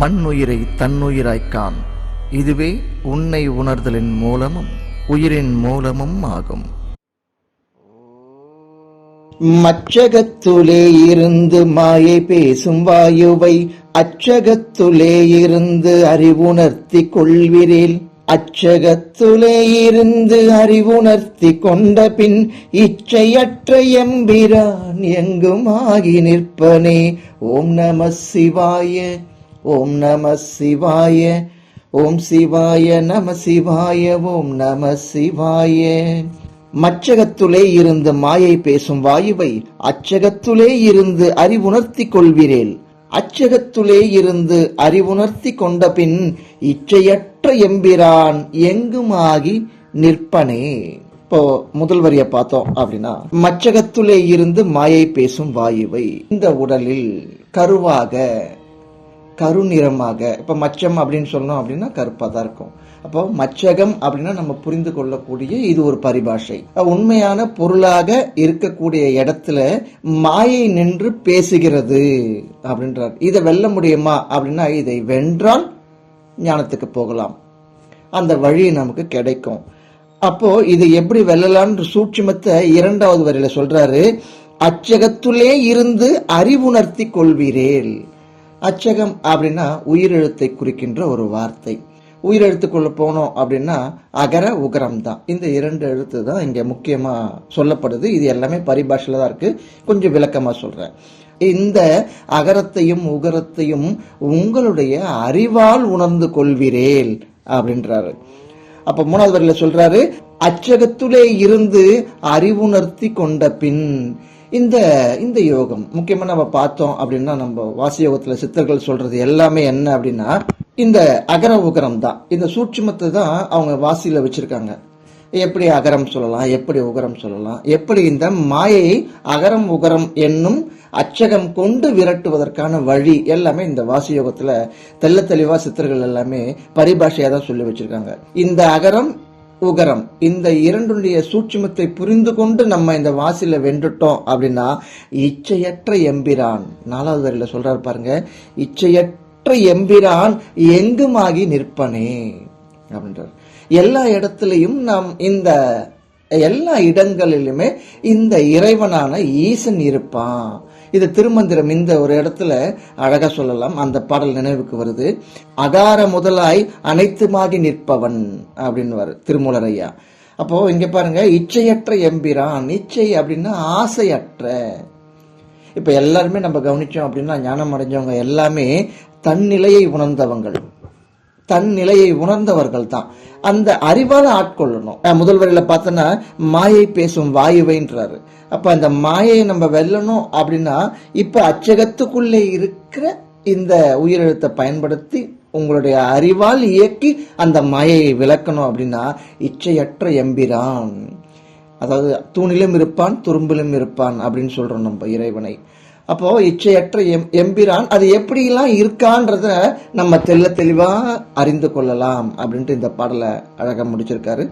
மண்ணுயிரை தன்னுயிராய்க்கான் இதுவே உன்னை உணர்தலின் மூலமும் உயிரின் மூலமும் ஆகும். மச்சகத்துலே இருந்து மாயை பேசும் வாயுவை அச்சகத்துலே இருந்து அறிவுணர்த்தி கொள்விரேல். அச்சகத்துலே இருந்து அறிவுணர்த்தி கொண்ட பின் இச்சையற்ற எம்பிரான் எங்கும் ஆகி நிற்பனே. ஓம் நம சிவாய ஓம் நம சிவாய ஓம் சிவாய நம சிவாய ஓம் நம சிவாய. மச்சகத்துலே இருந்து மாயை பேசும் வாயுவை அச்சகத்துலே இருந்து அறிவுணர்த்தி கொள்கிறேன் அச்சகத்துலே இருந்து அறிவுணர்த்தி கொண்ட பின் இச்சையற்ற எம்பிரான் எங்குமாகி நிற்பனே. இப்போ முதல் வரிய பார்த்தோம் அப்படின்னா மச்சகத்துலே இருந்து மாயை பேசும் வாயுவை இந்த உடலில் கருவாக கருநிறமாக. இப்போ மச்சம் அப்படின்னு சொன்னோம் அப்படின்னா கருப்பாக தான் இருக்கும். அப்போ மச்சகம் அப்படின்னா நம்ம புரிந்து கொள்ளக்கூடிய இது ஒரு பரிபாஷை. உண்மையான பொருளாக இருக்கக்கூடிய இடத்துல மாயை நின்று பேசுகிறது அப்படின்றார். இதை வெல்ல முடியுமா அப்படின்னா இதை வென்றால் ஞானத்துக்கு போகலாம். அந்த வழி நமக்கு கிடைக்கும். அப்போ இது எப்படி வெல்லலான்ற சூட்சுமத்தை இரண்டாவது வரையில சொல்றாரு. அச்சகத்துலே இருந்து அறிவுணர்த்தி கொள்வீரேல். அச்சகம் அப்படின்னா உயிரெழுத்தை குறிக்கின்ற ஒரு வார்த்தை. உயிரெழுத்துக்குள்ள போனோம் அப்படின்னா அகர உகரம் தான். இந்த இரண்டு எழுத்து தான் இங்க முக்கியமா சொல்லப்படுது. இது எல்லாமே பரிபாஷையில தான் இருக்கு. கொஞ்சம் விளக்கமா சொல்றேன். இந்த அகரத்தையும் உகரத்தையும் உங்களுடைய அறிவால் உணர்ந்து கொள்வீரேல் அப்படின்றாரு. அப்ப மூணாவது வரையில் சொல்றாரு அச்சகத்துலே இருந்து அறிவுணர்த்தி கொண்ட பின் இந்த இந்த யோகம் முக்கியமாக நம்ம பார்த்தோம் அப்படின்னா நம்ம வாசி யோகத்தில் சித்தர்கள் சொல்றது எல்லாமே என்ன அப்படின்னா இந்த அகர உகரம் தான். இந்த சூட்சுமத்தை தான் அவங்க வாசியில் வச்சிருக்காங்க. எப்படி அகரம் சொல்லலாம் எப்படி உகரம் சொல்லலாம் எப்படி இந்த மாயையை அகரம் உகரம் என்னும் அச்சகம் கொண்டு விரட்டுவதற்கான வழி எல்லாமே இந்த வாசி யோகத்தில் தெள்ள தெளிவா சித்தர்கள் எல்லாமே பரிபாஷையாக தான் சொல்லி வச்சிருக்காங்க. இந்த அகரம் உகரம். இந்த இரண்டுடைய சூட்சுமத்தை புரிந்து கொண்டு நம்ம இந்த வாசில வென்றுட்டோம் அப்படின்னா இச்சையற்ற எம்பிரான். நாலாவது வரையில சொல்றாரு பாருங்க இச்சையற்ற எம்பிரான் எங்குமாகி நிற்பனே அப்படின்றார். எல்லா இடத்துலையும் நாம் இந்த எல்லா இடங்களிலுமே இந்த இறைவனான ஈசன் இருப்பான். இது திருமந்திரம் இந்த ஒரு இடத்துல அழகா சொல்லலாம். அந்த பாடல் நினைவுக்கு வருது. அகார முதலாய் அனைத்துமாகி நிற்பவன் அப்படின்னு திருமூலர் ஐயா. அப்போ இங்க பாருங்க இச்சையற்ற எம்பிரான் இச்சை அப்படின்னா ஆசையற்ற இப்ப எல்லாருமே நம்ம கவனிச்சோம் அப்படின்னா ஞானம் அடைஞ்சவங்க எல்லாமே தன்னிலையை உணர்ந்தவங்கள். தன் நிலையை உணர்ந்தவர்கள் தான் அந்த அறிவால ஆட்கொள்ளணும். அஹ் முதல் வரையில பார்த்தோன்னா மாயை பேசும் வாயுவைன்றாரு. அப்ப அந்த மாயையை நம்ம வெல்லணும் அப்படின்னா இப்ப அச்சகத்துக்குள்ளே இருக்கிற இந்த உயிரெழுத்தை பயன்படுத்தி உங்களுடைய அறிவால் இயக்கி அந்த மாயையை விளக்கணும் அப்படின்னா இச்சையற்ற எம்பிரான். அதாவது தூணிலும் இருப்பான் துரும்பிலும் இருப்பான் அப்படின்னு சொல்றோம் நம்ம இறைவனை. அப்போ இச்சையற்ற எம் எம்பிரான் அது எப்படிலாம் இருக்கான்றத நம்ம தெள்ள தெளிவா அறிந்து கொள்ளலாம் அப்படின்ட்டு இந்த பாடலை அழகா முடிச்சிருக்காரு.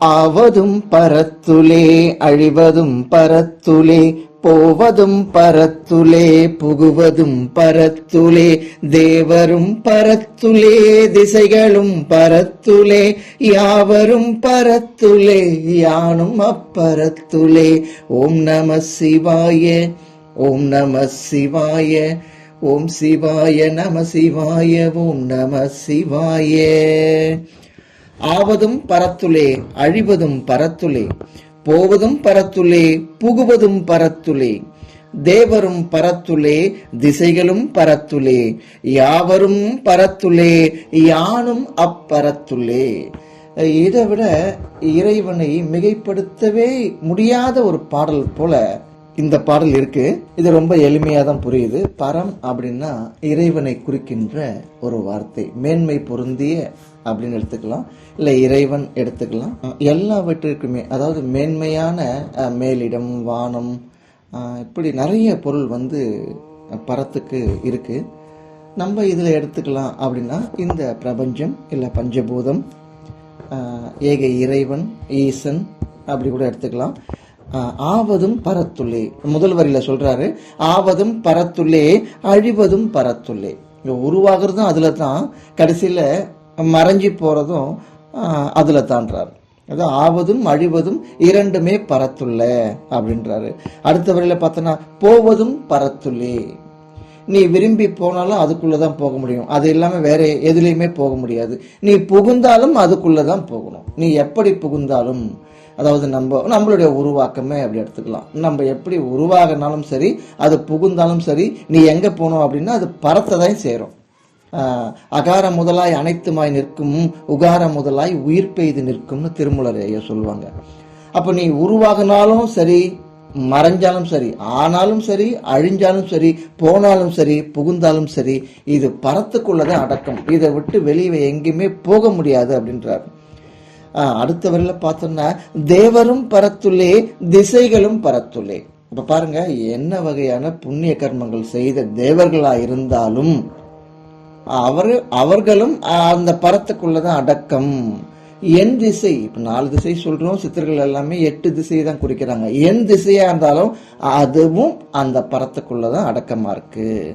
ஆவதும் பரத்துலே அழிவதும் பரத்துலே போவதும் பரத்துலே புகுவதும் பரத்துலே தேவரும் பரத்துலே திசைகளும் பரத்துலே யாவரும் பரத்துலே யானும் அப்பரத்துலே ஓம் நம சிவாய ஓம் நம சிவாய ஓம் சிவாய நம சிவாய ஓம் நம சிவாய. ஆவதும் பரத்துலே அழிவதும் பரத்துலே போவதும் பரத்துளே புகுவதும் பரத்துளே. தேவரும் பரத்துளே திசைகளும் பரத்துளே. யாவரும் பரத்துளே யானும் அப்பரத்துளே. இதை விட இறைவனை மிகைப்படுத்தவே முடியாத ஒரு பாடல் போல இந்த பாடல் இருக்கு. இது ரொம்ப எளிமையா தான் புரியுது. பரம் அப்படின்னா இறைவனை குறிக்கின்ற ஒரு வார்த்தை. மேன்மை பொருந்திய அப்படின்னு எடுத்துக்கலாம். இல்ல இறைவன் எடுத்துக்கலாம். எல்லாவற்றிற்குமே அதாவது மேன்மையான மேலிடம் வானம் இப்படி நிறைய பொருள் வந்து பரத்துக்கு இருக்கு. நம்ம இதில் எடுத்துக்கலாம் அப்படின்னா இந்த பிரபஞ்சம் இல்லை பஞ்சபூதம் ஏக இறைவன் ஈசன் அப்படி கூட எடுத்துக்கலாம். ஆவதும் பரத்துள்ளே. முதல் வரியில சொல்றாரு ஆவதும் பரத்துள்ளே அழிவதும் பரத்துள்ளே. உருவாகிறதும் அதுல தான் கடைசியில மறைஞ்சி போறதும் அதில் அதுல தான்றாரு அது ஆவதும் அழிவதும் இரண்டுமே பரத்துள்ள அப்படின்றாரு. அடுத்த வரையில் பார்த்தோன்னா போவதும் பரத்துள்ளே. நீ விரும்பி போனாலும் அதுக்குள்ளே தான் போக முடியும். அது இல்லாம வேற எதுலேயுமே போக முடியாது. நீ புகுந்தாலும் அதுக்குள்ளே தான் போகணும். நீ எப்படி புகுந்தாலும் அதாவது நம்ம நம்மளுடைய உருவாக்கமே அப்படி எடுத்துக்கலாம். நம்ம எப்படி உருவாகினாலும் சரி அது புகுந்தாலும் சரி நீ எங்கே போகணும் அப்படின்னா அது பரத்தை தான் சேரும். அகார முதலாய் அனைத்துமாய் நிற்கும் உகார முதலாய் உயிர் பெய்து நிற்கும்னு திருமலர் ஐயா சொல்லுவாங்க. அப்போ நீ உருவாகினாலும் சரி மறைஞ்சாலும் சரி ஆனாலும் சரி அழிஞ்சாலும் சரி போனாலும் சரி புகுந்தாலும் சரி இது பரத்துக்குள்ளதான் அடக்கம். இதை விட்டு வெளியே எங்கேயுமே போக முடியாது அப்படின்றார். அடுத்த வரையில் பார்த்தோம்னா தேவரும் பரத்துள்ளே திசைகளும் பரத்துள்ளே. இப்போ பாருங்க என்ன வகையான புண்ணிய கர்மங்கள் செய்த தேவர்களாக இருந்தாலும் அவர் அவர்களும் அந்த பரத்துக்குள்ளதான் அடக்கம். என் திசை இப்போ நாலு திசை சொல்கிறோம் சித்தர்கள் எல்லாமே எட்டு திசையை தான் குறிக்கிறாங்க. என் திசையாக இருந்தாலும் அதுவும் அந்த பரத்துக்குள்ளதான் அடக்கமாக இருக்குது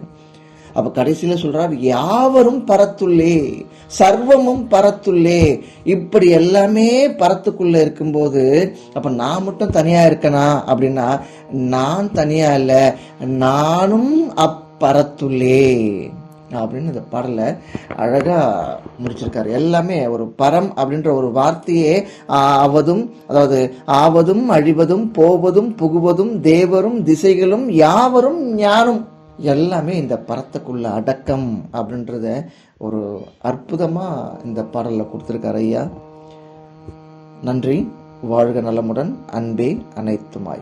அப்போ கடைசியில சொல்றார் யாவரும் பரத்துள்ளே சர்வமும் பரத்துள்ளே. இப்படி எல்லாமே பரத்துக்குள்ள இருக்கும்போது அப்ப நான் மட்டும் தனியா இருக்கனா? அப்படின்னா நான் தனியா இல்ல நானும் அப்பரத்துள்ளே. அப்படின்னு இந்த பாடல அழகா முடிச்சிருக்காரு. எல்லாமே ஒரு பரம் அப்படின்ற ஒரு வார்த்தையே ஆவதும் அதாவது ஆவதும் அழிவதும் போவதும் புகுவதும் தேவரும் திசைகளும் யாவரும் ஞானம் எல்லாமே இந்த படத்துக்குள்ள அடக்கம் அப்படின்றத ஒரு அற்புதமாக இந்த பாடலில் கொடுத்துருக்கார் ஐயா. நன்றி. வாழ்க நலமுடன். அன்பே அனைத்துமாய்.